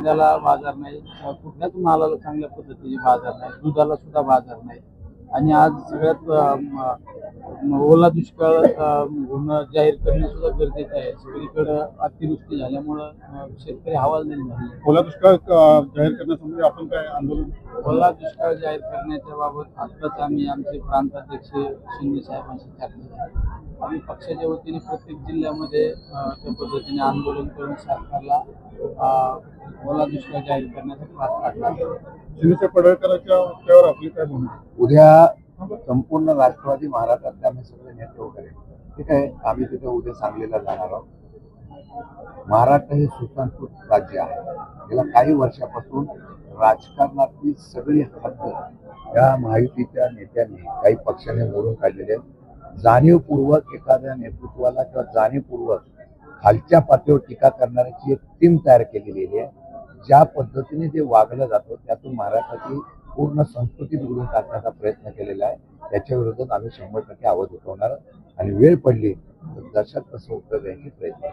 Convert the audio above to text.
कांद्याला बाजार नाही कुठल्याच मालाला चांगल्या पद्धतीने बाजार नाही दुधाला सुद्धा बाजार नाही. आणि आज सगळ्यात ओला दुष्काळ होणं जाहीर करणं सुद्धा गरजेचं आहे. सगळीकडं अतिवृष्टी झाल्यामुळं शेतकरी हवालदिल झाले. ओला दुष्काळ जाहीर करण्यासंबंधी आपण काय आंदोलन ओला दुष्काळ जाहीर करण्याच्या बाबत आत्ताच आम्ही आमचे प्रांताध्यक्ष शिंदे साहेबांशी चर्चा झाली. आम्ही पक्षाच्या वतीने प्रत्येक जिल्ह्यामध्ये त्या पद्धतीने आंदोलन करून सरकारला ओला दुष्काळ जाहीर करण्याचा प्रयत्न करणार शिंदेच्या पडळकरांच्या त्यावर आपली काय उद्या संपूर्ण राष्ट्रवादी महाराष्ट्रातले आम्ही सगळे नेते वगैरे ठीक आहे आम्ही तिथे उद्या सांगलीला जाणार आहोत. महाराष्ट्र हे सुसंस्कृत राज्य आहे. गेल्या काही वर्षापासून राजकारणातली सगळी हद्द या महायुतीच्या नेत्यांनी काही पक्षाने मोडून काढलेले आहेत. जाणीवपूर्वक एखाद्या नेतृत्वाला किंवा जाणीवपूर्वक खालच्या पातळीवर टीका करणाऱ्याची एक टीम तयार केलेली आहे. ज्या पद्धतीने ते वागलं जातं त्यातून महाराष्ट्राची पूर्ण संस्कृती बिघडून टाकण्याचा प्रयत्न केलेला आहे. त्याच्या विरोधात आम्ही शंभर टक्के आवाज उठवणार आणि वेळ पडली तर जशात तसं उत्तर द्यायची प्रयत्न